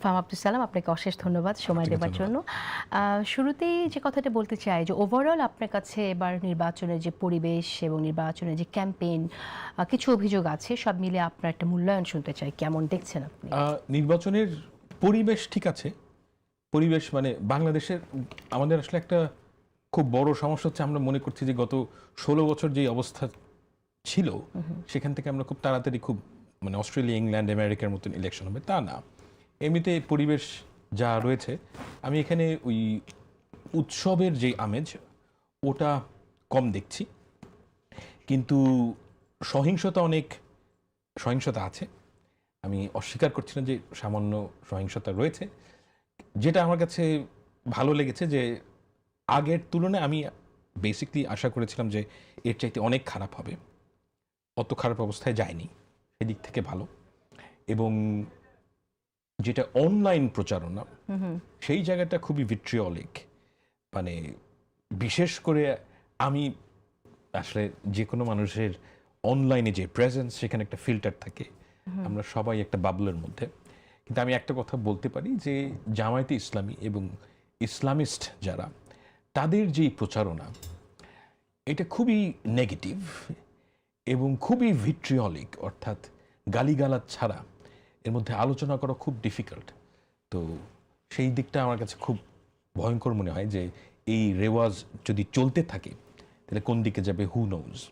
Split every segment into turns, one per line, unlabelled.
ফাহাম আব্দুল সালাম আপনাকে অশেষ ধন্যবাদ সময় দেওয়ার জন্য। শুরুতেই যে কথাটা বলতে চাই যে ওভারঅল আপনার কাছে এবার নির্বাচনের যে পরিবেশ এবং নির্বাচনের যে ক্যাম্পেইন কিছু অভিযোগ আছে সব মিলে আপনার একটা মূল্যায়ন শুনতে চাই। কেমন দেখছেন আপনি?
নির্বাচনের পরিবেশ ঠিক আছে। পরিবেশ মানে বাংলাদেশের আমাদের আসলে একটা খুব বড় সমস্যা হচ্ছে আমরা মনে করছি যে গত ষোলো বছর যে অবস্থা ছিল সেখান থেকে আমরা খুব তাড়াতাড়ি খুব মানে অস্ট্রেলিয়া ইংল্যান্ড আমেরিকার মতন ইলেকশন হবে। তা না। এমনিতে পরিবেশ যা রয়েছে, আমি এখানে ওই উৎসবের যে আমেজ, ওটা কম দেখছি। কিন্তু সহিংসতা অনেক, সহিংসতা আছে। আমি অস্বীকার করছি না যে সামান্য সহিংসতা রয়েছে। যেটা আমার কাছে ভালো লেগেছে যে আগের তুলনায় আমি বেসিকলি আশা করেছিলাম যে এর চাইতে অনেক খারাপ হবে। অত খারাপ অবস্থায় যায়নি। সেদিক থেকে ভালো। এবং যেটা অনলাইন প্রচারণা, সেই জায়গাটা খুবই ভিট্রিয়লিক মানে বিশেষ করে আমি আসলে যে কোনো মানুষের অনলাইনে যে প্রেজেন্স সেখানে একটা ফিল্টার থাকে। আমরা সবাই একটা বাবলের মধ্যে। কিন্তু আমি একটা কথা বলতে পারি যে, জামায়াতে ইসলামী এবং ইসলামিস্ট যারা, তাদের যে প্রচারণা, এটা খুবই নেগেটিভ এবং খুবই ভিট্রিয়লিক অর্থাৎ গালিগালাজ ছাড়া এর মধ্যে আলোচনা করা খুব ডিফিকাল্ট তো সেই দিকটা আমার কাছে খুব ভয়ঙ্কর মনে হয় যে এই রেওয়াজ যদি চলতে থাকে তাহলে কোন দিকে যাবে হু নোজ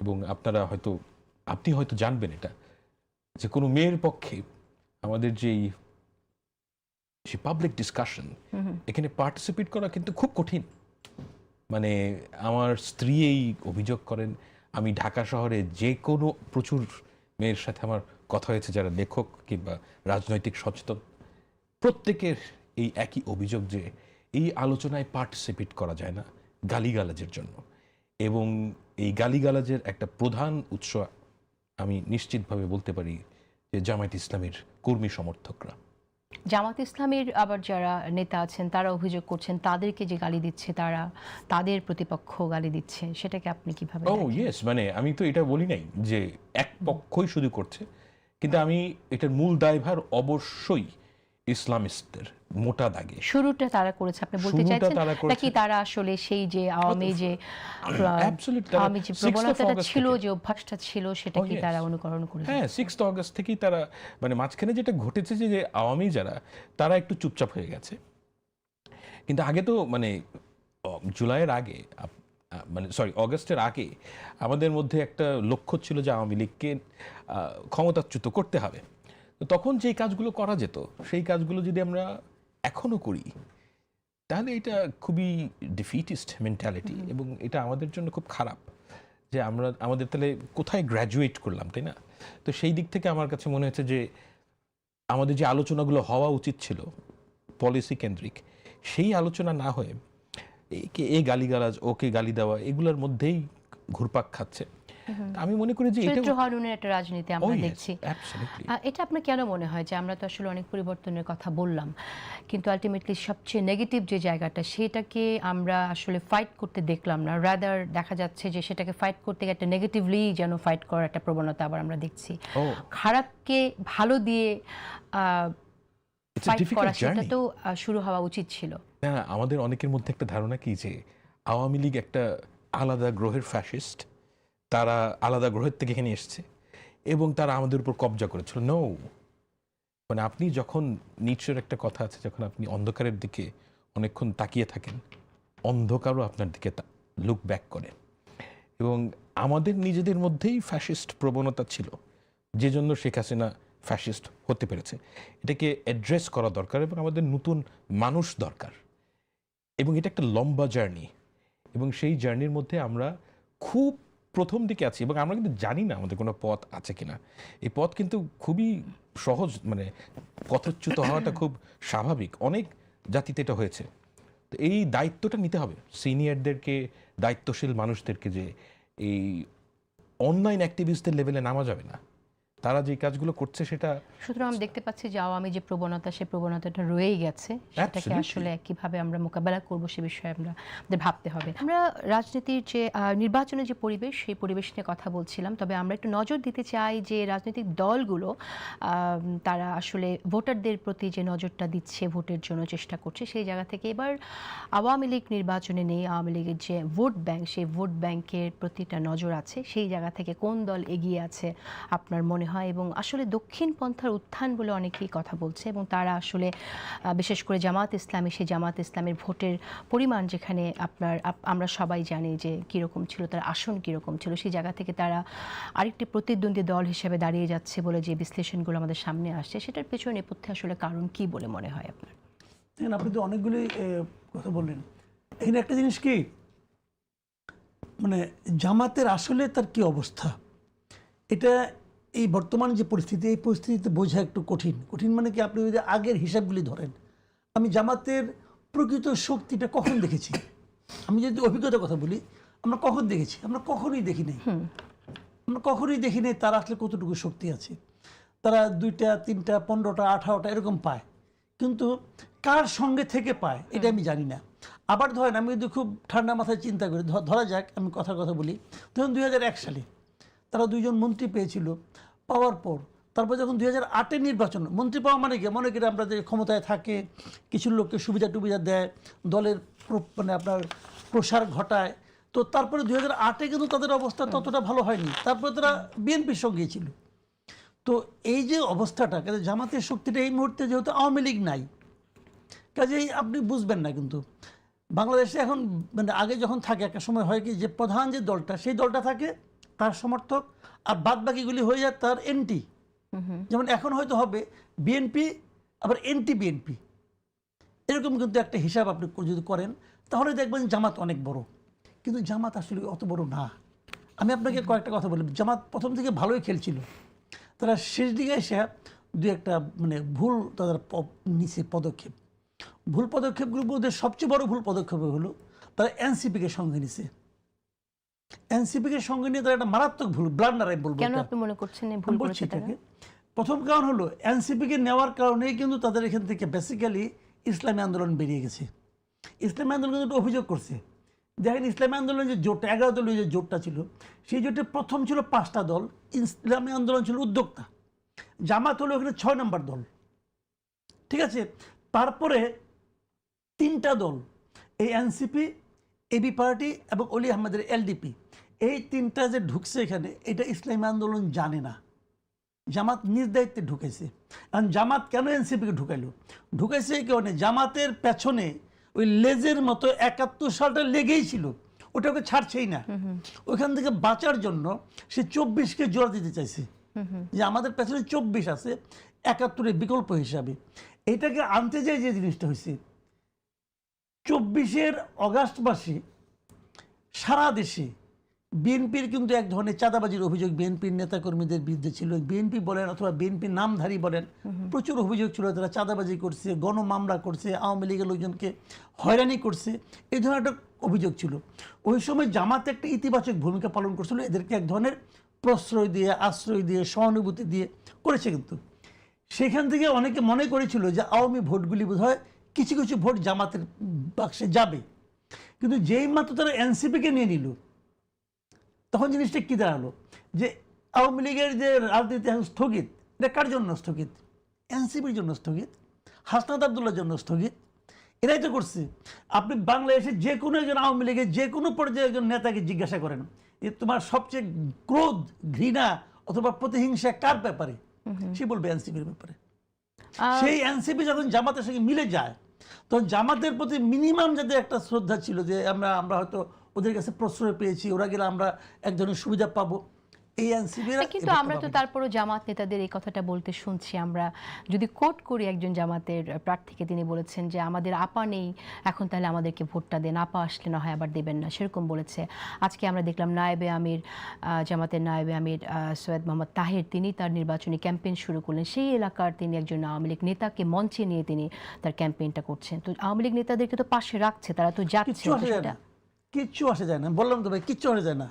এবং আপনারা হয়তো আপনি হয়তো জানবেন এটা যে কোনো মেয়ের পক্ষে আমাদের যেই সে পাবলিক ডিসকাশন এখানে পার্টিসিপেট করা কিন্তু খুব কঠিন। মানে আমার স্ত্রী এই অভিযোগ করেন আমি ঢাকা শহরে যে কোনো প্রচুর মেয়ের সাথে আমার কথা হয়েছে যারা লেখক কিংবা রাজনৈতিক সচেতন প্রত্যেকের এই একই অভিযোগ যে এই আলোচনায় পার্টিসিপেট করা যায় না গালিগালাজের জন্য। এবং এই গালিগালাজের একটা প্রধান উৎস আমি নিশ্চিতভাবে বলতে পারি যে জামায়াত ইসলামের কর্মী সমর্থকরা।
জামাত ইসলামের আবার যারা নেতা আছেন তারা অভিযোগ করছেন তাদেরকে যে গালি দিচ্ছে তারা তাদের প্রতিপক্ষ গালি দিচ্ছে সেটাকে আপনি কীভাবে
ও ইয়েস মানে আমি তো এটা বলি নাই যে এক পক্ষই শুধু করছে কিন্তু আমি এটার মূল দায়ভার অবশ্যই ইসলামিস্টদের মোটা দাগে।
শুরুটা তারা করেছে আপনি বলতে চাইছেন নাকি তারা আসলে সেই যে আওয়ামী যে আওয়ামী যে
6th
প্রবণতাটা ছিল যে অভ্যাসটা ছিল সেটাকে
yes.
তারা অনুকরণ করে
হ্যাঁ সিক্স অগস্ট থেকেই তারা মানে মাঝখানে যেটা ঘটেছে যে আওয়ামী যারা তারা একটু চুপচাপ হয়ে গেছে। কিন্তু আগে তো মানে জুলাইয়ের আগে মানে সরি অগস্টের আগে আমাদের মধ্যে একটা লক্ষ্য ছিল যে আওয়ামী লীগকে ক্ষমতাচ্যুত করতে হবে। তো তখন যেই কাজগুলো করা যেত সেই কাজগুলো যদি আমরা এখনও করি তাহলে এটা খুবই ডিফিটিস্ট মেন্টালিটি এবং এটা আমাদের জন্য খুব খারাপ যে আমরা আমাদের তাহলে কোথায় গ্র্যাজুয়েট করলাম তাই না? তো সেই দিক থেকে আমার কাছে মনে হচ্ছে যে আমাদের যে আলোচনাগুলো হওয়া উচিত ছিল পলিসি কেন্দ্রিক সেই আলোচনা না হয়ে একে এ গালিগালাজ ওকে গালি দেওয়া এগুলোর মধ্যেই ঘুরপাক খাচ্ছে। আমি মনে করি যে এটা
হরণের একটা রাজনীতি আমরা দেখছি। এটা আপনার কেন মনে হয় যে আমরা তো আসলে অনেক পরিবর্তনের কথা বললাম কিন্তু আলটিমেটলি সবচেয়ে নেগেটিভ যে জায়গাটা সেটাকে আমরা আসলে ফাইট করতে দেখলাম না। রাদার দেখা যাচ্ছে যে সেটাকে ফাইট করতে গিয়ে একটা নেগেটিভলি যেন ফাইট করার একটা প্রবণতা আবার আমরা দেখছি। খারাপকে ভালো দিয়ে করা সেটা তো শুরু হওয়া উচিত ছিল।
না না, আমাদের অনেকের মধ্যে একটা ধারণা কি যে আওয়ামী লীগ একটা আলাদা গ্রহের ফ্যাসিস্ট তারা আলাদা গ্রহের থেকে এখানে এসছে এবং তারা আমাদের উপর কবজা করেছিল। নো মানে আপনি যখন নিচের একটা কথা আছে যখন আপনি অন্ধকারের দিকে অনেকক্ষণ তাকিয়ে থাকেন অন্ধকারও আপনার দিকে লুক ব্যাক করে। এবং আমাদের নিজেদের মধ্যেই ফ্যাসিস্ট প্রবণতা ছিল। যে জন্য শেখ হাসিনা ফ্যাসিস্ট হতে পেরেছে। এটাকে অ্যাড্রেস করা দরকার এবং আমাদের নতুন মানুষ দরকার। এবং এটা একটা লম্বা জার্নি এবং সেই জার্নির মধ্যে আমরা খুব প্রথম দিকে আছি এবং আমরা কিন্তু জানি না আমাদের কোনো পথ আছে কিনা। এই পথ কিন্তু খুবই সহজ মানে পথচ্যুত হওয়াটা খুব স্বাভাবিক। অনেক জাতিতে এটা হয়েছে। তো এই দায়িত্বটা নিতে হবে সিনিয়রদেরকে, দায়িত্বশীল মানুষদেরকে যে এই অনলাইন অ্যাক্টিভিস্টদের লেভেলে নামা যাবে না। তারা যে কাজগুলো করছে সেটা
সুতরাং আমি দেখতে পাচ্ছি যে আওয়ামী যে প্রবণতা সেই প্রবণতাটা রয়েই গেছে। সেটাকে. আসলে কীভাবে আমরা মোকাবেলা করব সে বিষয়ে আমরা আমাদের ভাবতে হবে। আমরা রাজনীতির যে নির্বাচনের যে পরিবেশ সেই পরিবেশ নিয়ে কথা বলছিলাম। তবে আমরা একটু নজর দিতে চাই যে রাজনৈতিক দলগুলো তারা আসলে ভোটারদের প্রতি যে নজরটা দিচ্ছে ভোটের জন্য চেষ্টা করছে সেই জায়গা থেকে এবার আওয়ামী লীগ নির্বাচনে নেই আওয়ামী লীগের যে ভোট ব্যাংক সেই ভোট ব্যাংকের প্রতিটা নজর আছে। সেই জায়গা থেকে কোন দল এগিয়ে আছে আপনার মনে হয় এবং আসলে দক্ষিণ পন্থার উত্থান বলে অনেকেই কথা বলছে এবং তারা আসলে বিশেষ করে জামাত ইসলামী, সেই জামাত ইসলামের ভোটের পরিমাণ যেখানে আপনার, আপ- আমরা সবাই জানি যে কীরকম ছিল, তার আসন কীরকম ছিল, সেই জায়গা থেকে তারা আরেকটি প্রতিদ্বন্দ্বী দল হিসেবে দাঁড়িয়ে যাচ্ছে বলে যে বিশ্লেষণগুলো আমাদের সামনে আসছে, সেটার পেছনে নেপথ্যে আসলে কারণ কি বলে মনে হয় আপনার?
দেখেন, আপনি তো অনেকগুলি কথা বললেন। এখানে একটা জিনিস কি? মানে জামাতের আসলে তার কি অবস্থা? এটা এই বর্তমান যে পরিস্থিতি এই পরিস্থিতিতে বোঝা একটু কঠিন। কঠিন মানে কি? আপনি যদি আগের হিসাবগুলি ধরেন আমি জামাতের প্রকৃত শক্তিটা কখন দেখেছি? আমি যদি অভিজ্ঞতার কথা বলি আমরা কখন দেখেছি? আমরা কখনোই দেখি নাই। আমরা কখনোই দেখি নাই তারা আসলে কতটুকু শক্তি আছে। তারা দুইটা তিনটা পনেরোটা আঠারোটা এরকম পায়। কিন্তু কার সঙ্গে থেকে পায় এটা আমি জানি না। আবার ধরেন আমি যদি খুব ঠান্ডা মাথায় চিন্তা করি ধরা যাক আমি কথার কথা বলি ধরুন দুই হাজার এক সালে তারা দুইজন মন্ত্রী পেয়েছিল পাওয়ার পর। তারপর যখন দুই হাজার আটের নির্বাচন, মন্ত্রী পাওয়া মানে কি? মনে করি আমরা যে ক্ষমতায় থাকে, কিছু লোককে সুবিধা টুবিধা দেয়, দলের মানে আপনার প্রসার ঘটায়। তো তারপরে দুই হাজার আটে কিন্তু তাদের অবস্থা ততটা ভালো হয়নি। তারপরে তারা বিএনপির সঙ্গে ছিল। তো এই যে অবস্থাটা, কাজে জামাতের শক্তিটা এই মুহূর্তে যেহেতু আওয়ামী লীগ নাই, কাজেই আপনি বুঝবেন না কিন্তু। বাংলাদেশে এখন মানে আগে যখন থাকে, একটা সময় হয় কি যে প্রধান যে দলটা, সেই দলটা থাকে তার সমর্থক আর বাদ বাকিগুলি হয়ে যায় তার এনটি। যেমন এখন হয়তো হবে বিএনপি আবার এনটি বিএনপি। এরকম কিন্তু একটা হিসাব আপনি যদি করেন তাহলে দেখবেন জামাত অনেক বড়। কিন্তু জামাত আসলে অত বড় না। আমি আপনাকে কয়েকটা কথা বলি জামাত প্রথম থেকে ভালোই খেলছিল। তারা শেষ দিকে এসে দু একটা মানে ভুল তাদের নিচে পদক্ষেপ। ভুল পদক্ষেপগুলোর মধ্যে সবচেয়ে বড় ভুল পদক্ষেপ হলো তারা এনসিপিকে সঙ্গে নিছে। এনসিপিকে সঙ্গে নিয়ে তারা একটা মারাত্মক ভুল ব্লান্ডার আমি বলব
কেন আপনি মনে করছেন ভুল
বলছি এটাকে। প্রথম কারণ হলো এনসিপিকে নেওয়ার কারণেই কিন্তু তাদের এখান থেকে বেসিক্যালি ইসলামী আন্দোলন বেরিয়ে গেছে। ইসলামী আন্দোলন কিন্তু অভিযোগ করছে। দেখেন ইসলামী আন্দোলন যে জোট এগারো দলীয় যে জোটটা ছিল সেই জোটে প্রথম ছিল পাঁচটা দল ইসলামী আন্দোলন ছিল উদ্যোক্তা। জামাত হলো ওখানে ছয় নম্বর দল। ঠিক আছে? তারপরে তিনটা দল এই এনসিপি এবি পার্টি এবং অলি আহমেদের এলডিপি এই তিনটা যে ঢুকছে এখানে এটা ইসলামী আন্দোলন জানে না। জামাত নিজ দায়িত্বে ঢুকেছে। কারণ জামাত কেন এনসিপিকে ঢুকাইলো? ঢুকাইছে এই কারণে জামাতের পেছনে ওই লেজের মতো একাত্তর সালটা লেগেই ছিল। ওটাকে ছাড়ছেই না। ওইখান থেকে বাঁচার জন্য সে চব্বিশকে জোর দিতে চাইছে। যে আমাদের পেছনে চব্বিশ আছে একাত্তরের বিকল্প হিসাবে। এটাকে আনতে যাই যে জিনিসটা হয়েছে চব্বিশের অগাস্ট মাসে সারা দেশে বিএনপির কিন্তু এক ধরনের চাঁদাবাজির অভিযোগ বিএনপির নেতাকর্মীদের বিরুদ্ধে ছিল। বিএনপি বলেন অথবা বিএনপির নামধারী বলেন, প্রচুর অভিযোগ ছিল তারা চাঁদাবাজি করছে, গণমামলা করছে, আওয়ামী লীগের লোকজনকে হয়রানি করছে এই ধরনের একটা অভিযোগ ছিল। ওই সময় জামাত একটা ইতিবাচক ভূমিকা পালন করছিল, এদেরকে এক ধরনের প্রশ্রয় দিয়ে, আশ্রয় দিয়ে, সহানুভূতি দিয়ে করেছে কিন্তু। সেখান থেকে অনেকে মনে করেছিল যে আওয়ামী ভোটগুলি বোধহয় কিছু কিছু ভোট জামাতের বাক্সে যাবে। কিন্তু যেই মাত্র তারা এনসিপিকে নিয়ে নিল তখন জিনিসটা কী দাঁড়াল? যে আওয়ামী লীগের যে রাজনীতি এখন স্থগিত এটা কার জন্য স্থগিত? এনসিপির জন্য স্থগিত হাসনাত আবদুল্লার জন্য স্থগিত। এরাই তো করছে। আপনি বাংলাদেশে যে কোনো একজন আওয়ামী লীগের যে কোনো পর্যায়ে একজন নেতাকে জিজ্ঞাসা করেন যে তোমার সবচেয়ে ক্রোধ ঘৃণা অথবা প্রতিহিংসা কার ব্যাপারে? সে বলবে এনসিপির ব্যাপারে। সেই এনসিপি যখন জামাতের সঙ্গে মিলে যায় তখন জামাতের প্রতি মিনিমাম যাদের একটা শ্রদ্ধা ছিল যে আমরা আমরা হয়তো ওদের কাছে প্রশ্রয় পেয়েছি ওরা গেলে আমরা এক ধরনের সুবিধা পাবো।
কিন্তু আমরা তো তারপরও জামাত নেতাদের এই কথাটা বলতে শুনছি আমরা। যদি কোট করি একজন জামাতের প্রার্থীকে তিনি বলেছেন যে আমাদের আপা নেই এখন তাহলে আমাদেরকে ভোটটা দেন। আপা আসলে না হয় আবার দেবেন না। সেরকম বলেছে। আজকে আমরা দেখলাম নায়েবে আমির জামাতের নায়েবে আমির সৈয়দ মোহাম্মদ তাহের তিনি তার নির্বাচনী ক্যাম্পেইন শুরু করলেন। সেই এলাকার তিনি একজন আওয়ামী লীগ নেতাকে মঞ্চে নিয়ে তিনি তার ক্যাম্পেইনটা করছেন। তো আওয়ামী লীগ নেতাদেরকে তো পাশে রাখছে তারা তো যাচ্ছে
কিচ্ছু আসে যায় না। বললাম তো ভাই কিচ্ছু আসে যায় না।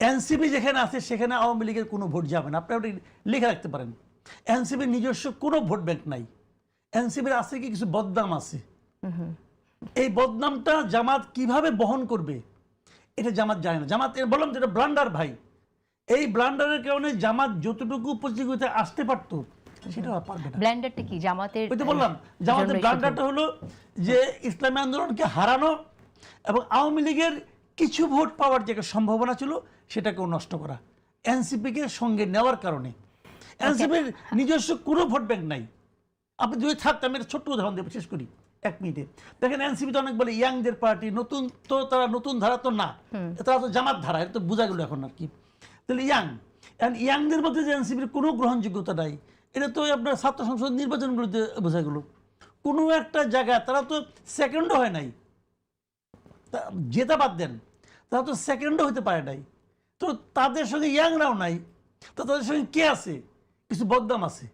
এনসিপি যেখানে আছে সেখানে আওয়ামী লীগের কোনো ভোট যাবে না। আপনি লিখে রাখতে পারেন। এনসিপির নিজস্ব কোনো ভোট ব্যাংক নাই। এনসিপির আছে কি কিছু বদনাম আছে? এই বদনামটা জামাত কীভাবে বহন করবে? এটা জামাত জানে না। জামাত বললাম যেটা ব্লান্ডার ভাই। এই ব্লান্ডারের কারণে জামাত যতটুকু প্রতিযোগিতায় আসতে পারতো সেটা পারবে না।
ব্ল্যান্ডারটা কি? জামাতের
ওই তো বললাম জামাতের ব্লান্ডারটা হলো যে ইসলামী আন্দোলনকে হারানো এবং আওয়ামী লীগের কিছু ভোট পাওয়ার যে সম্ভাবনা ছিল সেটাকেও নষ্ট করা। এনসিপিকে সঙ্গে নেওয়ার কারণে। এনসিপির নিজস্ব কোনো ভোট ব্যাংক নাই। আপনি যদি থাকতে আমি একটা ছোট্ট উদাহরণ দিয়ে শেষ করি এক মিনিটে। দেখেন এনসিপি তো অনেক বলে ইয়াংদের পার্টি নতুন তো তারা নতুন ধারা তো না। তারা তো জামাত ধারা এটা তো বোঝা গেল এখন আর কি। তাহলে ইয়াং এখন ইয়াংদের মধ্যে যে এনসিপির কোনো গ্রহণযোগ্যতা নাই এটা তো আপনার ছাত্র সংসদ নির্বাচনগুলোতে বোঝা গেল। কোনো একটা জায়গায় তারা তো সেকেন্ডও হয় নাই। তা জেতা বাদ দেন। তারা তো সেকেন্ডও হতে পারে নাই। তো তাদের সঙ্গে ইয়াংরাও নাই। তো তাদের সঙ্গে কে আছে? কিছু বদনাম আছে।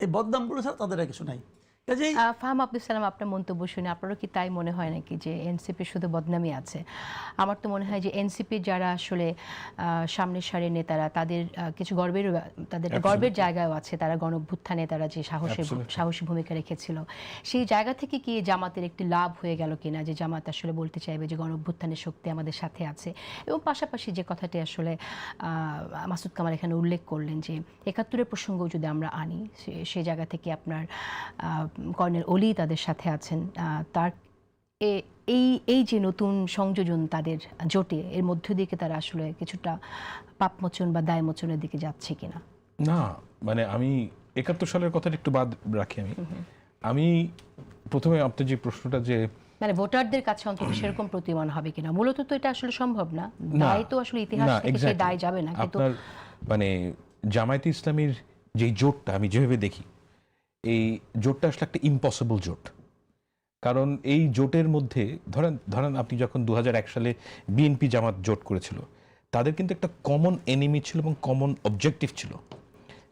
এই বদনামগুলো ছাড়া তাদের আর কিছু নাই। কাজেই
ফাহাম আব্দুল সালাম আপনার মন্তব্য শুনে আপনারও কি তাই মনে হয় নাকি যে এনসিপি শুধু বদনামই আছে? আমার তো মনে হয় যে এনসিপি যারা আসলে সামনের সারির নেতারা তাদের কিছু গর্বের তাদের গর্বের জায়গাও আছে। তারা গণভ্যুত্থানে তারা যে সাহসী সাহসী ভূমিকা রেখেছিল। সেই জায়গা থেকে কি জামাতের একটি লাভ হয়ে গেল কিনা? যে জামাত আসলে বলতে চাইবে যে গণভ্যুত্থানের শক্তি আমাদের সাথে আছে। এবং পাশাপাশি যে কথাটি আসলে মাসুদ কামাল এখানে উল্লেখ করলেন যে একাত্তরের প্রসঙ্গ যদি আমরা আনি সে- সেই জায়গা থেকে আপনার কর্নেল অলি তাদের সাথে আছেন তার এই এই যে নতুন সংযোজন তাদের জোটে এর মধ্য দিকে তারা আসলে কিছুটা পাপমোচন বা দায়মোচনের দিকে যাচ্ছে কিনা?
না মানে আমি একাত্তর সালের কথাটা একটু বাদ রাখি আমি। আমি প্রথমে আপনার যে প্রশ্নটা যে
মানে ভোটারদের কাছে অন্তত সেরকম প্রতিমান হবে কিনা? মূলত তো এটা আসলে সম্ভব না। দায় তো আসলে ইতিহাস থেকে সেই দায় যাবে না কিন্তু
মানে জামায়াতে ইসলামীর যে জোটটা আমি যেভাবে দেখি এই জোটটা আসলে একটা ইম্পসিবল জোট। কারণ এই জোটের মধ্যে, ধরেন ধরেন আপনি যখন দু হাজার এক সালে বিএনপি জামাত জোট করেছিল, তাদের কিন্তু একটা কমন এনিমি ছিল এবং কমন অবজেক্টিভ ছিল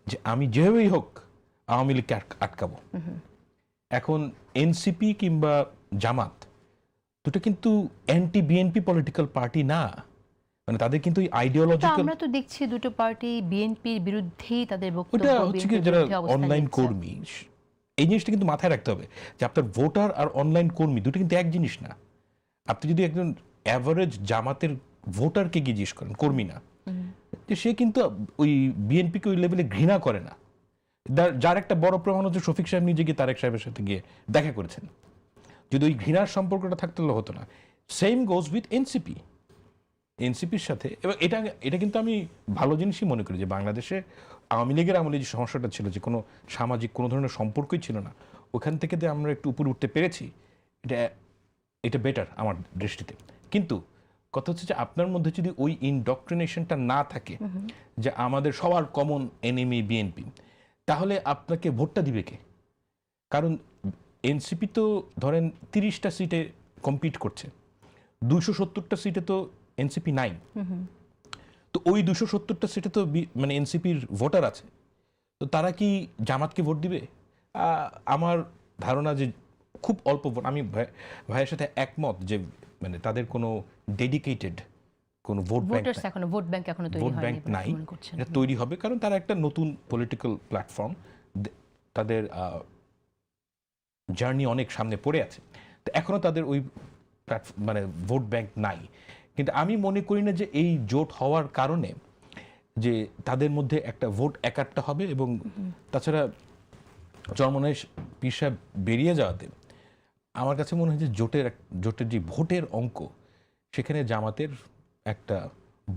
যে আমি যেভাবেই হোক আওয়ামী লীগকে আটক- আটকাবো। এখন এনসিপি কিংবা জামাত দুটো কিন্তু অ্যান্টি বিএনপি পলিটিক্যাল পার্টি না। মানে তাদের কিন্তু আইডিওলজিক্যাল
আমরা তো দেখছি দুটো পার্টি বিএনপির বিরুদ্ধেই তাদের বক্তব্য
ওটা হচ্ছে কি যারা অনলাইন কর্মী এই জিনিসটা কিন্তু মাথায় রাখতে হবে যে আপনার ভোটার আর অনলাইন কর্মী দুটো কিন্তু এক জিনিস না। আপনি যদি একজন অ্যাভারেজ জামাতের ভোটারকে গিয়ে জিজ্ঞেস করেন কর্মী না যে সে কিন্তু ওই বিএনপিকে ওই লেভেলে ঘৃণা করে না। যার- যার একটা বড় প্রমাণ হচ্ছে শফিক সাহেব নিজে গিয়ে তারেক সাহেবের সাথে গিয়ে দেখা করেছেন। যদি ওই ঘৃণার সম্পর্কটা থাকতে হলে হতো না। সেম গোজ উইথ এনসিপি এনসিপির সাথে এবং এটা এটা কিন্তু আমি ভালো জিনিসই মনে করি যে বাংলাদেশে আওয়ামী লীগের আমলে যে সমস্যাটা ছিল যে কোনো সামাজিক কোনো ধরনের সম্পর্কই ছিল না ওখান থেকে যে আমরা একটু উপরে উঠতে পেরেছি এটা এটা বেটার আমার দৃষ্টিতে। কিন্তু কথা হচ্ছে যে আপনার মধ্যে যদি ওই ইনডক্ট্রিনেশনটা না থাকে যে আমাদের সবার কমন এনিমি বিএনপি তাহলে আপনাকে ভোটটা দিবে কে? কারণ এনসিপি তো ধরেন তিরিশটা সিটে কম্পিট করছে দুশো সত্তরটা সিটে তো এনসিপি নাই তো ওই দুশো সত্তরটা সিটে তো মানে এনসিপির ভোটার আছে। তো তারা কি জামাতকে ভোট দিবে? আমার ধারণা যে খুব অল্প ভোট। আমি ভাইয়ের সাথে একমত যে মানে তাদের কোনো ডেডিকেটেড কোনো ভোট ব্যাংক
এখনও ভোট ব্যাংক এখনও তৈরি
ভোট ব্যাংক নাই। এটা তৈরি হবে কারণ তারা একটা নতুন পলিটিক্যাল প্ল্যাটফর্ম তাদের জার্নি অনেক সামনে পড়ে আছে। তো এখনও তাদের ওই প্ল্যাটফর্ম মানে ভোট ব্যাংক নাই। কিন্তু আমি মনে করি না যে এই জোট হওয়ার কারণে যে তাদের মধ্যে একটা ভোট একাট্টা হবে এবং তাছাড়া চরমনের পীর সাহেব বেরিয়ে যাওয়াতে আমার কাছে মনে হয় যে জোটের জোটের যে ভোটের অঙ্ক, সেখানে জামাতের একটা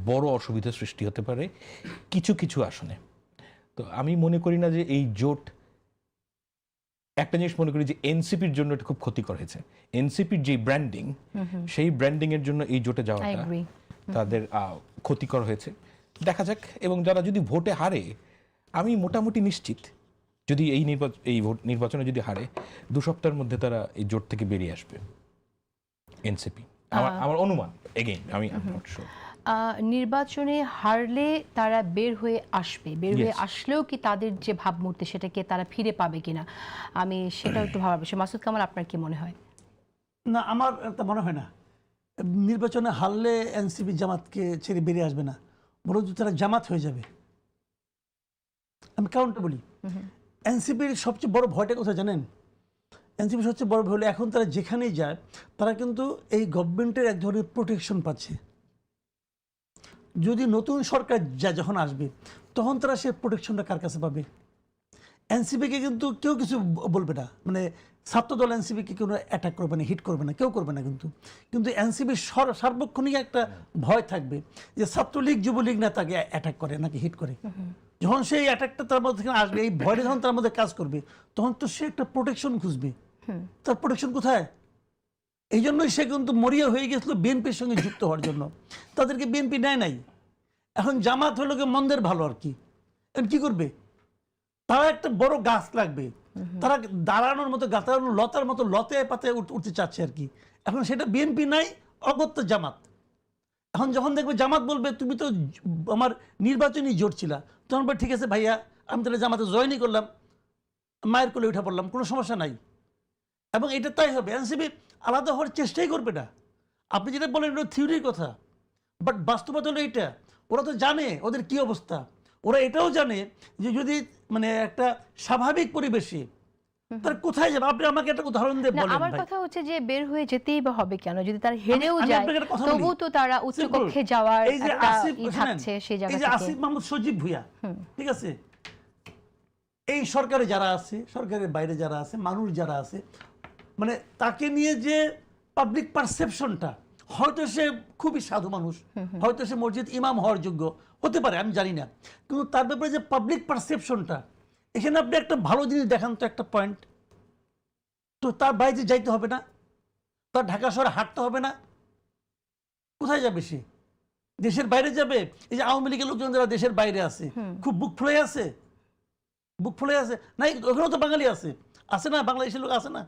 বড় অসুবিধা সৃষ্টি হতে পারে কিছু কিছু আসনে। তো আমি মনে করি না যে এই জোট একটা জিনিস মনে করি যে এনসিপির জন্য এটা খুব ক্ষতিকর হয়েছে। এনসিপির যে ব্র্যান্ডিং সেই ব্র্যান্ডিং এর জন্য এই জোটে
আই
যাওয়াটা তাদের ক্ষতিকর হয়েছে। দেখা যাক এবং যারা যদি ভোটে হারে আমি মোটামুটি নিশ্চিত যদি এই নির্বাচন এই ভোট নির্বাচনে যদি হারে দু সপ্তাহের মধ্যে তারা এই জোট থেকে বেরিয়ে আসবে। এনসিপি। আমার আমার অনুমান এগেইন আমি নট শিওর
আহ, নির্বাচনে হারলে তারা বের হয়ে আসবে। বের হয়ে আসলেও কি তাদের যে ভাবমূর্তি সেটাকে তারা ফিরে পাবে কিনা? আমি সেটাও একটু ভাবা বিষয় মাসুদ কামাল আপনার কি মনে হয়?
না আমার তা মনে হয় না। নির্বাচনে হারলে এনসিপি জামাতকে ছেড়ে বেরিয়ে আসবে না। বরঞ্চ তারা জামাত হয়ে যাবে। আমি কারণটা বলি। এনসিপির সবচেয়ে বড় ভয়টা কোথায় জানেন? এনসিপির সবচেয়ে বড় ভয় হলো এখন তারা যেখানেই যায় তারা কিন্তু এই গভর্নমেন্টের এক ধরনের প্রোটেকশন পাচ্ছে। যদি নতুন সরকার যা যখন আসবে তখন তারা সে প্রোটেকশনটা কার কাছে পাবে? এনসিপিকে কিন্তু কেউ কিছু বলবে না। মানে ছাত্রদল এনসিপিকে কোনো অ্যাটাক করবে না হিট করবে না কেউ করবে না কিন্তু। কিন্তু এনসিপির সার্বক্ষণিক একটা ভয় থাকবে যে ছাত্রলীগ যুবলীগ না তাকে অ্যাটাক করে নাকি হিট করে। যখন সেই অ্যাটাকটা তার মধ্যে আসবে এই ভয়টা যখন তার মধ্যে কাজ করবে তখন তো সে একটা প্রোটেকশন খুঁজবে। তার প্রোটেকশন কোথায়? এই জন্যই সে কিন্তু মরিয়া হয়ে গেছিল বিএনপির সঙ্গে যুক্ত হওয়ার জন্য। তাদেরকে বিএনপি নেয় নাই। এখন জামাত হলো গিয়ে মন্দের ভালো আর কি। এখন কি করবে? তারা একটা বড় গাছ লাগবে। তারা দাঁড়ানোর মতো গাছ লতার মতো লতে পাতে উঠ- উঠতে চাচ্ছে আর কি। এখন সেটা বিএনপি নাই, অগত্য জামাত। এখন যখন দেখবে জামাত বলবে, তুমি তো আমার নির্বাচনী জোট ছিলা। তখন বলবে, ঠিক আছে ভাইয়া, আমি তাহলে জামাতে জয়েনই করলাম। মায়ের কোলে উঠে পড়লাম, কোনো সমস্যা নাই। এবং এটা তাই হবে। এনসিপি আলাদা হওয়ার চেষ্টাই করবে না। আপনি যেটা বলেন এটা থিওরির কথা বাট বাস্তবতা হলো এটা ওরা তো জানে ওদের কি অবস্থা। ওরা এটাও জানে যে যদি মানে একটা স্বাভাবিক পরিবেশে তার কোথায় যাবে? আপনি আমাকে একটা উদাহরণ দিয়ে বলেন
আমার কথা হচ্ছে যে বের হয়ে যেতেই বা হবে কেন? যদি তারা হেরেও যায়। তবু তো তারা উচ্চ কক্ষে যাওয়ার
এই যে আসিফ
থাকছে সেই জায়গা
এই যে আসিফ মাহমুদ সজীব ভুইয়া ঠিক আছে? এই সরকারে যারা আছে সরকারের বাইরে যারা আছে মানুষ যারা আছে মানে তাকে নিয়ে যে পাবলিক পারসেপশনটা হয়তো সে খুবই সাধু মানুষ হয়তো সে মসজিদ ইমাম হওয়ার যোগ্য হতে পারে আমি জানি না। কিন্তু তার ব্যাপারে যে পাবলিক পারসেপশনটা এখানে আপনি একটা ভালো জিনিস দেখান তো একটা পয়েন্ট তো তার বাইরে যাইতে হবে না তার ঢাকা শহরে হাঁটতে হবে না। কোথায় যাবে সে? দেশের বাইরে যাবে? এই যে আওয়ামী লীগের লোকজন যারা দেশের বাইরে আছে খুব বুক ফুলে আছে? বুক ফুলে আছে? না ওখানেও তো বাঙালি আছে। আছে না? বাংলাদেশের লোক আছে না?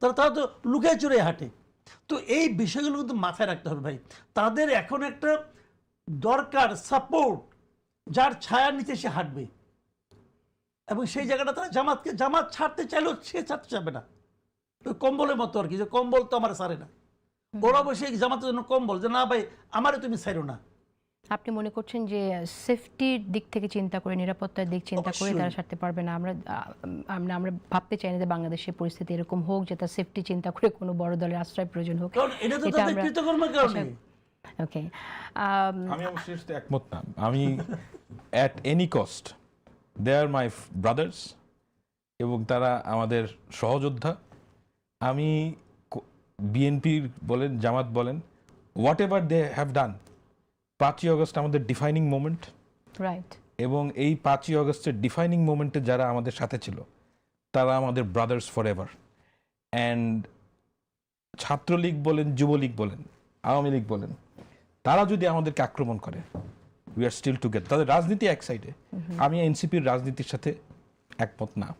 তারা তারা তো লুকায় চুরে হাঁটে। তো এই বিষয়গুলো কিন্তু মাথায় রাখতে হবে ভাই। তাদের এখন একটা দরকার সাপোর্ট যার ছায়ার নিচে সে হাঁটবে। এবং সেই জায়গাটা তারা জামাতকে, জামাত ছাড়তে চাইলেও সে ছাড়তে চাবে না। ওই কম্বলের মতো আর কি, যে কম্বল তো আমার সারে না। ওরা অবশ্যই জামাতের জন্য কম্বল, যে না ভাই, আমারে তুমি সারো না।
আপনি মনে করছেন যে সেফটির দিক থেকে চিন্তা করে নিরাপত্তার দিক চিন্তা করে তারা ছাড়তে পারবে না। আমরা আমরা আমরা ভাবতে চাই না যে বাংলাদেশের পরিস্থিতি এরকম হোক যে তার সেফটি চিন্তা করে কোনো বড় দলের আশ্রয় প্রয়োজন হোক।
এটা তো তাদের কৃতকর্মের কারণে।
ওকে
আমি অবশ্যই একমত না। আমি at any cost they are my brothers এবং তারা আমাদের সহযোদ্ধা। আমি বিএনপির বলেন জামাত বলেন whatever they have done পাঁচই অগস্ট আমাদের ডিফাইনিং মোমেন্ট
রাইট
এবং এই পাঁচই অগস্টের ডিফাইনিং মোমেন্টে যারা আমাদের সাথে ছিল তারা আমাদের brothers forever and Chhatra League বলেন যুবলীগ বলেন আওয়ামী লীগ বলেন তারা যদি আমাদেরকে আক্রমণ করে উই আর স্টিল টুগেদার তাদের রাজনীতি এক সাইডে আমি এনসিপির রাজনীতির সাথে একমত না।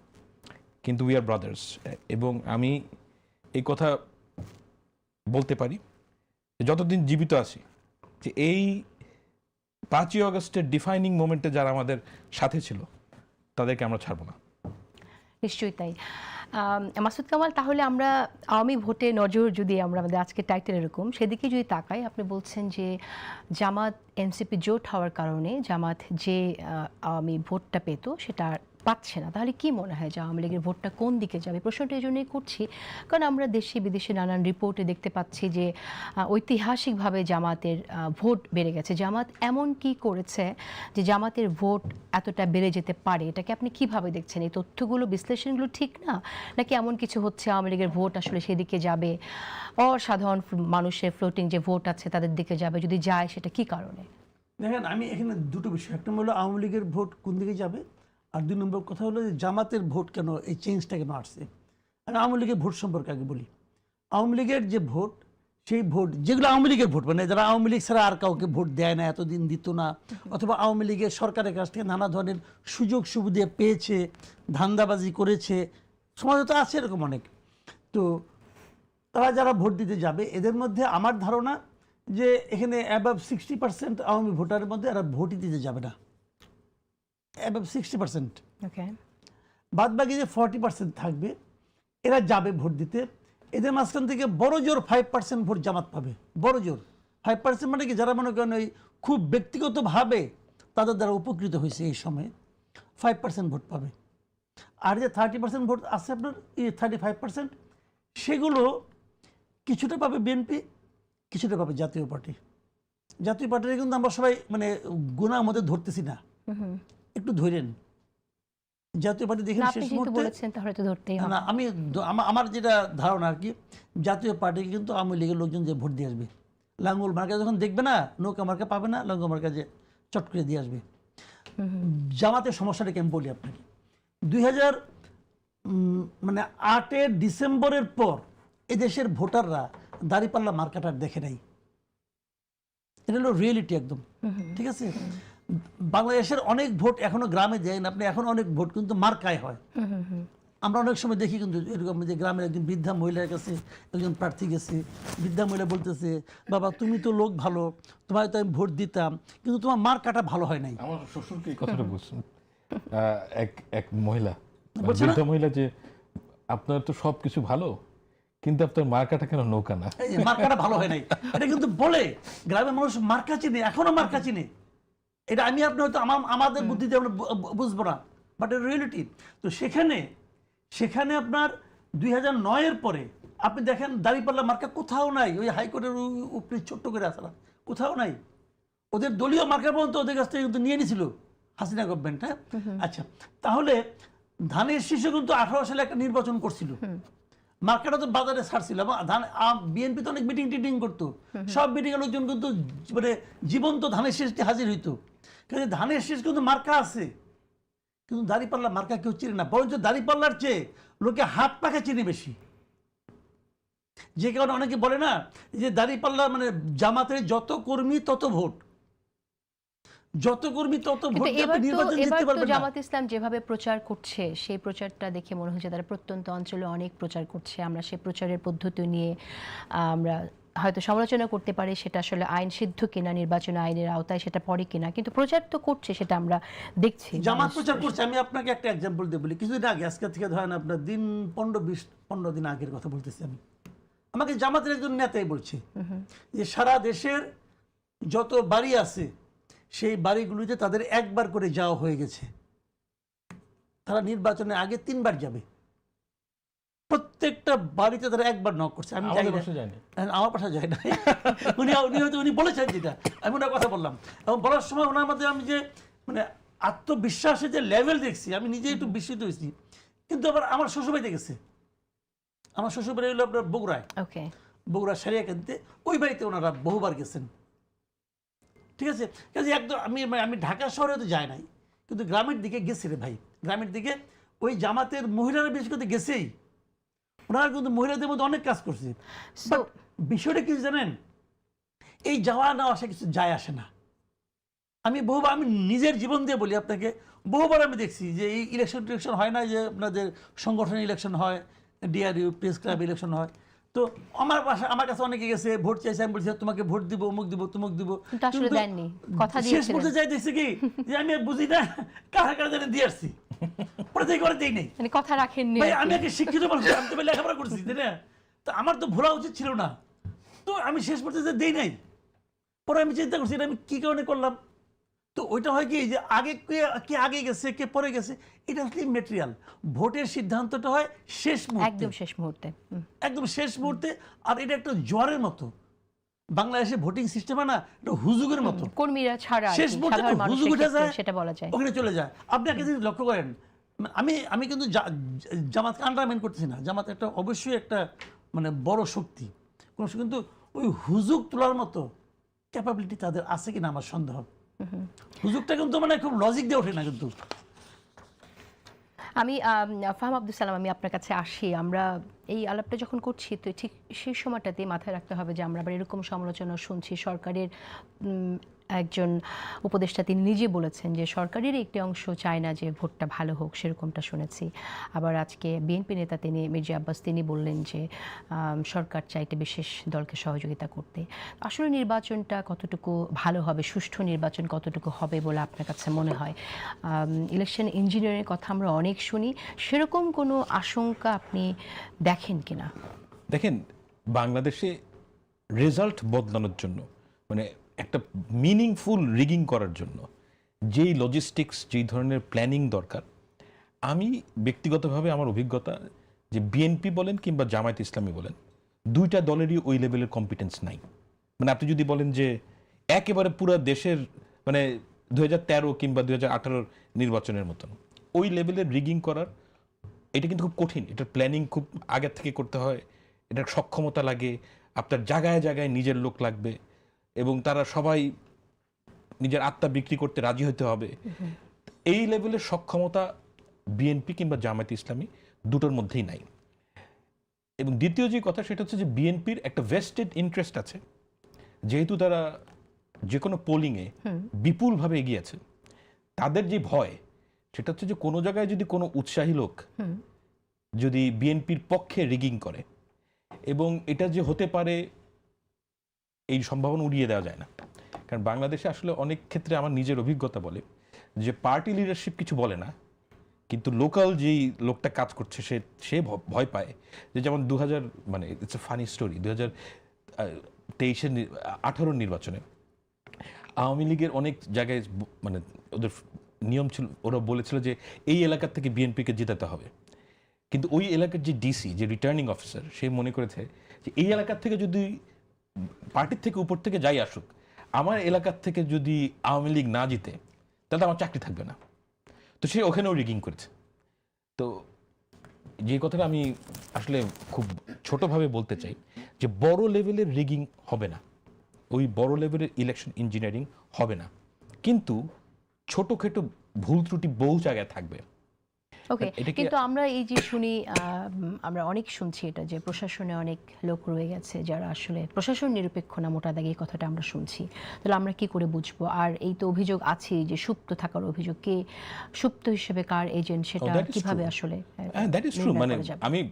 কিন্তু উই আর ব্রাদার্স এবং আমি এই কথা বলতে পারি যতদিন জীবিত আছি যে এই পাঁচই অগস্টের ডিফাইনিং মোমেন্টে যারা আমাদের সাথে ছিল, তাদেরকে আমরা ছাড়বো না।
নিশ্চয়ই তাই। মাসুদ কামাল, তাহলে আমরা আওয়ামী ভোটে নজর যদি আমরা আমাদের আজকে টাইটেল এরকম, সেদিকে যদি তাকাই, আপনি বলছেন যে জামাত এনসিপি জোট হওয়ার কারণে জামাত যে আওয়ামী ভোটটা পেত, সেটা পাচ্ছে না। তাহলে কি মনে হয় যে আওয়ামী লীগের ভোটটা কোন দিকে যাবে? প্রশ্নটা এই জন্যই করছি, কারণ আমরা দেশে বিদেশে নানান রিপোর্টে দেখতে পাচ্ছি যে ঐতিহাসিকভাবে জামাতের ভোট বেড়ে গেছে। জামাত এমন কি করেছে যে জামাতের ভোট এতটা বেড়ে যেতে পারে? এটাকে আপনি কীভাবে দেখছেন? এই তথ্যগুলো, বিশ্লেষণগুলো ঠিক না? নাকি এমন কিছু হচ্ছে আওয়ামী লীগের ভোট আসলে সেদিকে যাবে? অসাধারণ মানুষের ফ্লোটিং যে ভোট আছে তাদের দিকে যাবে। যদি যায় সেটা কি কারণে?
দেখেন, আমি এখানে দুটো বিষয়। একটা হলো আওয়ামী লীগের ভোট কোন দিকে যাবে? আর দুই নম্বর কথা হলো যে জামাতের ভোট কেন, এই চেঞ্জটা কেন আসছে? আমি আওয়ামী লীগের ভোট সম্পর্কে আগে বলি। আওয়ামী লীগের যে ভোট, সেই ভোট, যেগুলো আওয়ামী লীগের ভোট মানে যারা আওয়ামী লীগ ছাড়া আর কাউকে ভোট দেয় না, এতদিন দিত না, অথবা আওয়ামী লীগের সরকারের কাছ থেকে নানা ধরনের সুযোগ সুবিধা পেয়েছে, ধান্দাবাজি করেছে, সমাজে তো আছে এরকম অনেক। তো তারা যারা ভোট দিতে যাবে, এদের মধ্যে আমার ধারণা যে এখানে অ্যাবাভ সিক্সটি পার্সেন্ট আওয়ামী ভোটারের মধ্যে এরা ভোটই দিতে যাবে না। অ্যাবাভ সিক্সটি পার্সেন্ট বাদ বাকি যে ফর্টি পার্সেন্ট থাকবে এরা যাবে ভোট দিতে। এদের মাঝখান থেকে বড় জোর ফাইভ পার্সেন্ট ভোট জামাত পাবে। বড় জোর। ফাইভ পার্সেন্ট মানে কি? যারা মনে করেন ওই খুব ব্যক্তিগতভাবে তাদের দ্বারা উপকৃত হয়েছে এই সময়ে ফাইভ পার্সেন্ট ভোট পাবে। আর যে থার্টি পার্সেন্ট ভোট আছে আপনার এই থার্টি ফাইভ পার্সেন্ট সেগুলো কিছুটা পাবে বিএনপি কিছুটা পাবে জাতীয় পার্টি। জাতীয় পার্টির কিন্তু আমরা সবাই মানে গুণার মধ্যে ধরতেছি না। একটু ধরেন। জাতীয় পার্টি দেখেন শেষ মুহূর্তে
বলেছেন তাহলে তো ধরতেই
না,
হবে।
না আমি আমার যেটা ধারণা আর কি জাতীয় পার্টিকে কিন্তু আওয়ামী লীগের লোকজন যে ভোট দিয়ে আসবে লাঙ্গল মার্কা যখন দেখবে না নৌকা মার্কা পাবে না লাঙ্গল মার্কা যে চট করে দিয়ে আসবে। জামাতের সমস্যাটাকে আমি বলি আপনাকে। দুই হাজার মানে আটের ডিসেম্বরের পর এদেশের ভোটাররা দাঁড়িপাল্লা মার্কাটা আর দেখে নাই। এটা হলো রিয়েলিটি একদম। ঠিক আছে? বাংলাদেশের অনেক ভোট এখনও গ্রামে যায় না আপনি এখন অনেক ভোট কিন্তু মার্কায় হয়। আমরা অনেক সময় দেখি কিন্তু এরকম যে গ্রামের একজন বৃদ্ধা মহিলার কাছে একজন প্রার্থী গেছে বৃদ্ধা মহিলা বলতেছে বাবা তুমি তো লোক ভালো তোমায় তো আমি ভোট দিতাম কিন্তু তোমার মার কাটা ভালো হয় নাই।
আমার শ্বশুরকে এই কথাটা বলছেন। এক এক মহিলা মানে
বলছে
মহিলা যে আপনার তো সব কিছু ভালো কিন্তু আপনার মার্কাটা কেন নৌকা না?
মার্কাটা ভালো হয় নাই। এটা কিন্তু বলে গ্রামের মানুষ মার্কা চিনে এখনও মার্কা চিনে। এটা আমি আপনি হয়তো আমার আমাদের বুদ্ধিতে আমরা বুঝব না বাট এটা রিয়েলিটি তো সেখানে সেখানে আপনার দুই হাজার নয়ের পরে আপনি দেখেন দাঁড়িপাল্লা মার্কা কোথাও নাই ওই হাইকোর্টের উপরে ছোট্ট করে আসা কোথাও নাই। ওদের দলীয় মার্কা পর্যন্ত ওদের কাছ থেকে কিন্তু নিয়ে নিছিল হাসিনা গভর্নমেন্ট হ্যাঁ? আচ্ছা তাহলে ধানের শীর্ষ কিন্তু আঠারো সালে একটা নির্বাচন করছিল। মার্কেটটা তো বাজারে ছাড়ছিল এবং ধান বিএনপি তো অনেক মিটিং টিটিং করতো সব মিটিং এর লোকজন কিন্তু মানে জীবন্ত ধানের শেষটি হাজির হইতো। কিন্তু ধানের শেষ কিন্তু মার্কা আছে। কিন্তু দাড়িপাল্লা মার্কা কেউ চিনে না। বরঞ্চ দাড়িপাল্লার চেয়ে লোকে হাত পাখা চিনে বেশি। যে কারণে অনেকে বলে না যে দাড়িপাল্লা মানে জামাতের যত কর্মী তত ভোট। যত কর্মী তত ভোট নির্বাচন জিততে
তো
পারবেন না।
জামাত ইসলাম যেভাবে প্রচার করছে সেই প্রচারটা দেখে মনে হচ্ছে তারা প্রত্যন্ত অঞ্চলে অনেক প্রচার করছে। আমরা সেই প্রচারের পদ্ধতি নিয়ে আমরা হয়তো সমালোচনা করতে পারে সেটা আসলে আইন সিদ্ধ কিনা নির্বাচন আইনের আওতায় সেটা পড়ে কিনা কিন্তু প্রচার তো করছে সেটা আমরা দেখছি।
জামাত প্রচার করছে আমি আপনাকে একটা এক্সাম্পল দিয়ে বলি। কিছুদিন আগে আজকে থেকে ধরেন আপনার দিন পনেরো বিশ পনেরো দিন আগের কথা বলতেছি আমি। আমাকে জামাতের একজন নেতাই বলছে যে সারা দেশের যত বাড়ি আছে সেই বাড়িগুলিতে তাদের একবার করে যাওয়া হয়ে গেছে। তারা নির্বাচনের আগে তিনবার যাবে। প্রত্যেকটা বাড়িতে তারা একবার নক করছে আমি জানি
আমাদের
না হ্যাঁ, আমার পাশে যায় না উনি উনি হয়তো উনি বলেছেন যেটা আমি ওনার কথা বললাম। এবং বলার সময় ওনার মধ্যে আমি যে মানে আত্মবিশ্বাসের যে লেভেল দেখছি আমি নিজে একটু বিস্মিত হয়েছি। কিন্তু আবার আমার শ্বশুরবাড়িতে গেছে। আমার শ্বশুরবাড়ি হলো আপনার বগুড়ায়। বগুড়া সারিয়া কেন্দ্রে ওই বাড়িতে ওনারা বহুবার গেছেন। ঠিক আছে? কাজে একদম আমি মানে আমি ঢাকা শহরে তো যাই নাই। কিন্তু গ্রামের দিকে গেছি রে ভাই। গ্রামের দিকে ওই জামাতের মহিলারা বিশেষ করে গেছেই। ওনারা কিন্তু মহিলাদের মধ্যে অনেক কাজ করছে। বিষয়টা কি জানেন? এই যাওয়া না আসা কিছু যায় আসে না। আমি বহুবার আমি নিজের জীবন দিয়ে বলি আপনাকে বহুবার আমি দেখছি যে এই ইলেকশন টিলেকশন হয় না যে আপনাদের সংগঠনের ইলেকশন হয় ডিআরইউ প্রেস ক্লাব ইলেকশন হয়। তো আমার বাসা আমার কাছে অনেকে গেছে ভোট চাইছে আমি বলছি তোমাকে ভোট দিব অমুক দিব তুমুক দিব। শেষ। পর্যন্ত যাই দেখছি কি যে আমি বুঝি না কারা কারা জানি দিয়ে আসছি। করে দেই নেই।
মানে কথা
ভাই আমি আগে শিক্ষিত মানুষ আমি তো লেখাপড়া করছি তাই না? তো আমার তো ভোলা উচিত ছিল না। তো আমি শেষ পর্যন্ত দেই নাই পরে আমি চিন্তা করছি এটা আমি কি কারণে করলাম? ওইটা হয় কি যে আগে কে কে আগে গেছে কে পরে গেছে এটা হচ্ছে মেটেরিয়াল ভোটের সিদ্ধান্তটা হয় শেষ মুহূর্তে।
একদম শেষ মুহূর্তে
একদম শেষ মুহূর্তে আর এটা একটা জ্বরের মতো। বাংলাদেশে ভোটিং সিস্টেমে না এটা হুজুগের মতো।
কর্মীরা ছাড়া
শেষ মুহূর্তে হুজুগ উঠে যায়
সেটা বলা যায়।
ওখানে চলে যায়। আপনি একটা জিনিস লক্ষ্য করেন আমি আমি কিন্তু জা- জামাতকে আন্ডারমাইন করতেছি না। জামাত একটা অবশ্যই একটা মানে বড় শক্তি। কিন্তু ওই হুজুগ তোলার মতো ক্যাপাবিলিটি তাদের আছে কিনা আমার সন্দেহ। হুজুগটা কিন্তু মানে খুব লজিক দিয়ে ওঠে না কিন্তু।
আমি ফাহাম আব্দুল সালাম, আমি আপনার কাছে আসি। আমরা এই আলাপটা যখন করছি, তো ঠিক সেই সময়টাতে মাথায় রাখতে হবে যে আমরা আবার এরকম সমালোচনা শুনছি। সরকারের একজন উপদেষ্টা তিনি নিজে বলেছেন যে সরকারের একটি অংশ চায় না যে ভোটটা ভালো হোক, সেরকমটা শুনেছি। আবার আজকে বিএনপি নেতা তিনি মির্জা আব্বাস, তিনি বললেন যে সরকার চাইতে বিশেষ দলকে সহযোগিতা করতে। আসলে নির্বাচনটা কতটুকু ভালো হবে, সুষ্ঠু নির্বাচন কতটুকু হবে বলে আপনার কাছে মনে হয়? ইলেকশন ইঞ্জিনিয়ারের কথা আমরা অনেক শুনি, সেরকম কোনো আশঙ্কা আপনি দেখেন কিনা?
দেখেন, বাংলাদেশে রেজাল্ট বদলানোর জন্য মানে একটা মিনিংফুল রিগিং করার জন্য, যেই লজিস্টিক্স যেই ধরনের প্ল্যানিং দরকার, আমি ব্যক্তিগতভাবে আমার অভিজ্ঞতা যে বিএনপি বলেন কিংবা জামায়াত ইসলামী বলেন, দুইটা দলেরই ওই লেভেলের কম্পিটেন্স নাই। মানে আপনি যদি বলেন যে একেবারে পুরো দেশের মানে দু হাজার তেরো কিংবা দু হাজার আঠারোর নির্বাচনের মতন, ওই লেভেলের রিগিং করার, এটা কিন্তু খুব কঠিন। এটার প্ল্যানিং খুব আগের থেকে করতে হয়, এটার সক্ষমতা লাগে, আপনার জায়গায় জায়গায় নিজের লোক লাগবে এবং তারা সবাই নিজের আত্মা বিক্রি করতে রাজি হতে হবে। এই লেভেলের সক্ষমতা বিএনপি কিংবা জামায়াত ইসলামী দুটোর মধ্যেই নাই। এবং দ্বিতীয় যে কথা সেটা হচ্ছে যে বিএনপির একটা ভেস্টেড ইন্টারেস্ট আছে। যেহেতু তারা যে কোনো পোলিংয়ে বিপুলভাবে এগিয়ে আছে। তাদের যে ভয় সেটা হচ্ছে যে কোনো জায়গায় যদি কোনো উৎসাহী লোক যদি বিএনপির পক্ষে রিগিং করে এবং এটা যে হতে পারে এই সম্ভাবনা উড়িয়ে দেওয়া যায় না। কারণ বাংলাদেশে আসলে অনেক ক্ষেত্রে আমার নিজের অভিজ্ঞতা বলে যে পার্টি লিডারশিপ কিছু বলে না, কিন্তু লোকাল যেই লোকটা কাজ করছে সে সে ভয় পায় যে যেমন দু হাজার মানে ইটস এ ফানি স্টোরি দু হাজার তেইশের আঠারোর নির্বাচনে আওয়ামী লীগের অনেক জায়গায় মানে ওদের নিয়ম ছিল, ওরা বলেছিল যে এই এলাকার থেকে বিএনপিকে জেতাতে হবে। কিন্তু ওই এলাকার যে ডিসি যে রিটার্নিং অফিসার সে মনে করেছে যে এই এলাকার থেকে যদি পার্টির থেকে উপর থেকে যাই আসুক, আমার এলাকার থেকে যদি আওয়ামী লীগ না জিতে, তাহলে আমার চাকরি থাকবে না। তো সে ওখানেও রিগিং করেছে। তো যে কথাটা আমি আসলে খুব ছোটোভাবে বলতে চাই, যে বড় লেভেলের রিগিং হবে না। ওই বড় লেভেলের ইলেকশন ইঞ্জিনিয়ারিং হবে না। কিন্তু ছোটোখাটো ভুল ত্রুটি বহু জায়গায় থাকবে।
ওকে কিন্তু আমরা এই যে শুনি আমরা অনেক শুনছি এটা যে প্রশাসনে অনেক লোক রয়ে গেছে যারা আসলে প্রশাসন নিরপেক্ষ না মোটা দাগে এই কথাটা আমরা শুনছি। তাহলে আমরা কি করে বুঝব? আর এই তো অভিযোগ আছে যে সুপ্ত থাকার অভিযোগ কে সুপ্ত হিসেবে কার এজেন্ট সেটা
Oh, is
কীভাবে আসলে
দ্যাট ইজ ট্রু মানে আমি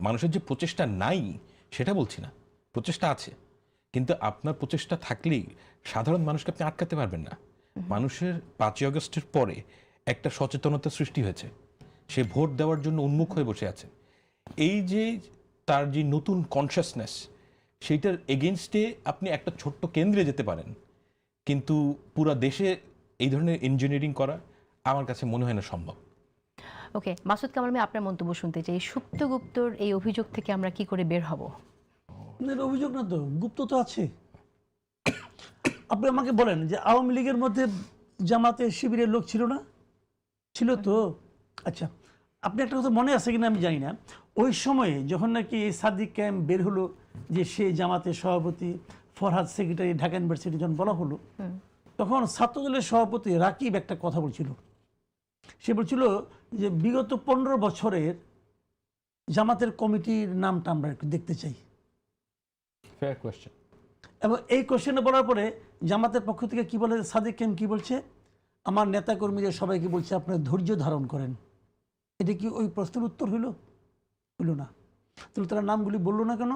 মানুষের যে প্রচেষ্টা নাই সেটা বলছি না। প্রচেষ্টা আছে। কিন্তু আপনার প্রচেষ্টা থাকলেই সাধারণ মানুষকে আপনি আটকাতে পারবেন না। মানুষের পাঁচই আগস্টের পরে একটা সচেতনতা সৃষ্টি হয়েছে। সে ভোট দেওয়ার জন্য উন্মুখ হয়ে বসে আছে। এই যে তার যে নতুন কনসিয়াসনেস সেইটার এগেনস্টে আপনি একটা ছোট্ট কেন্দ্রে যেতে পারেন। কিন্তু পুরা দেশে এই ধরনের ইঞ্জিনিয়ারিং করা আমার কাছে মনে হয় না সম্ভব।
ওকে মাসুদ কামাল আমি আপনার মন্তব্য শুনতে চাই। সুপ্তগুপ্তর এই অভিযোগ থেকে আমরা কি করে বের হব?
এর অভিযোগ না তো? গুপ্ত তো আছে। আপনি আমাকে বলেন যে আওয়ামী লীগের মধ্যে জামাতে শিবিরের লোক ছিল না? ছিল তো। আচ্ছা আপনি একটা কথা মনে আছে কিনা আমি জানি না। ওই সময়ে যখন নাকি এই সাদিক ক্যাম্প বের হলো যে সে জামাতের সভাপতি ফরহাদ সেক্রেটারি ঢাকা ইউনিভার্সিটি যখন বলা হলো তখন ছাত্রদলের সভাপতি রাকিব একটা কথা বলছিল। সে বলছিল যে বিগত পনেরো বছরের জামাতের কমিটির নামটা আমরা একটু দেখতে চাই।
ফেয়ার কোয়েশ্চেন
এবং এই কোশ্চেনে বলার পরে জামাতের পক্ষ থেকে কি বলে সাদিক ক্যাম্প কি বলছে? আমার নেতাকর্মীদের সবাইকে বলছে আপনারা ধৈর্য ধারণ করেন। এটা কি ওই প্রশ্নের উত্তর হইল? হইল না। তাহলে তারা নামগুলি বলল না কেন।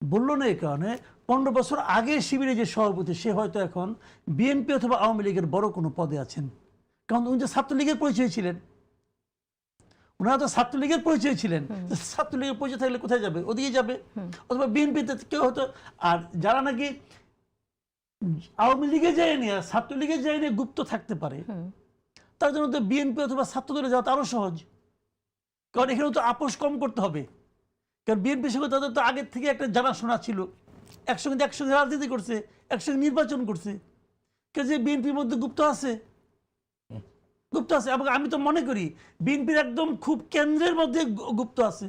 বলল না এই কারণে পনেরো বছর আগে শিবিরে যে সভাপতি সে হয়তো এখন বিএনপি অথবা আওয়ামী লীগের বড় কোনো পদে আছেন। কারণ উনি তো ছাত্রলীগের পরিচয় ছিলেন। ওনারা তো ছাত্রলীগের পরিচয় ছিলেন। ছাত্রলীগের পরিচয় থাকলে কোথায় যাবে? ওদিকে যাবে। অথবা বিএনপিতে কেউ হয়তো আর যারা নাকি আওয়ামী লীগে যায়নি আর ছাত্রলীগে যায়নি গুপ্ত থাকতে পারে। তার জন্য তো বিএনপি অথবা ছাত্রদলে যাওয়া তো আরও সহজ। কারণ এখানে তো আপোষ কম করতে হবে। কারণ বিএনপির সঙ্গে তাদের তো আগের থেকে একটা জানাশোনা ছিল। একসঙ্গে একসঙ্গে রাজনীতি করছে, একসঙ্গে নির্বাচন করছে। কে যে বিএনপির মধ্যে গুপ্ত আছে। গুপ্ত আছে, এবং আমি তো মনে করি বিএনপির একদম খুব কেন্দ্রের মধ্যে গুপ্ত আছে।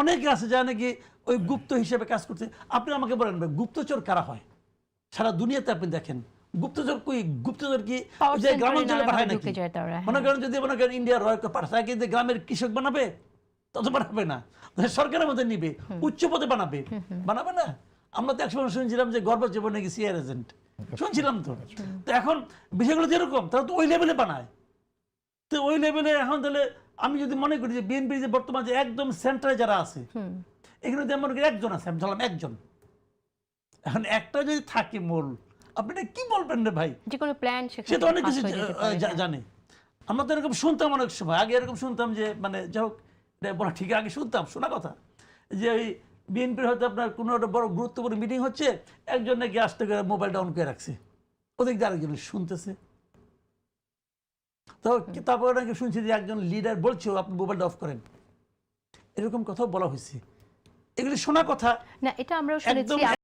অনেকে আছে যারা নাকি ওই গুপ্ত হিসেবে কাজ করছে। আপনি আমাকে বলেন গুপ্তচর কারা হয়? সারা দুনিয়াতে আপনি দেখেন। গুপ্তচর কই গুপ্তচর কি? ওই যে গ্রামাঞ্চলে পাঠায় নাকি? মনে
হ্যাঁ।
করেন যদি মনে করেন ইন্ডিয়ার রয় পাঠায় কি যে গ্রামের কৃষক বানাবে তত বানাবে না। মানে সরকারের মধ্যে নিবে উচ্চ পদে বানাবে। বানাবে না? আমরা তো একসময় শুনছিলাম যে গর্ব জীবন নাকি সিআর এজেন্ট শুনছিলাম তো। তো এখন বিষয়গুলো যেরকম তারা তো ওই লেভেলে বানায়। তো ওই লেভেলে এখন তাহলে আমি যদি মনে করি যে বিএনপির যে বর্তমান যে একদম সেন্টারে যারা আছে এখানে যদি আমার একজন আছে আমি ধরলাম একজন। এখন একটা যদি থাকে মূল আপনি এটা কি বলবেন রে ভাই?
যে কোনো প্ল্যান
সে তো অনেক কিছু জা- জানে। আমরা তো এরকম শুনতাম অনেক সময়। আগে এরকম শুনতাম যে মানে যাই হোক এটা বলা ঠিক আগে শুনতাম শোনা কথা। যে ওই বিএনপির হয়তো আপনার কোনো একটা বড় গুরুত্বপূর্ণ মিটিং হচ্ছে একজন নাকি আসতে করে মোবাইলটা অন করে রাখছে। ওদিক দিয়ে আরেকজন শুনতেছে। তো তারপরে নাকি শুনছি যে একজন লিডার বলছে আপনি মোবাইলটা অফ করেন। এরকম কথাও বলা হয়েছে। এগুলি শোনা কথা।
না এটা আমরাও শুনেছি।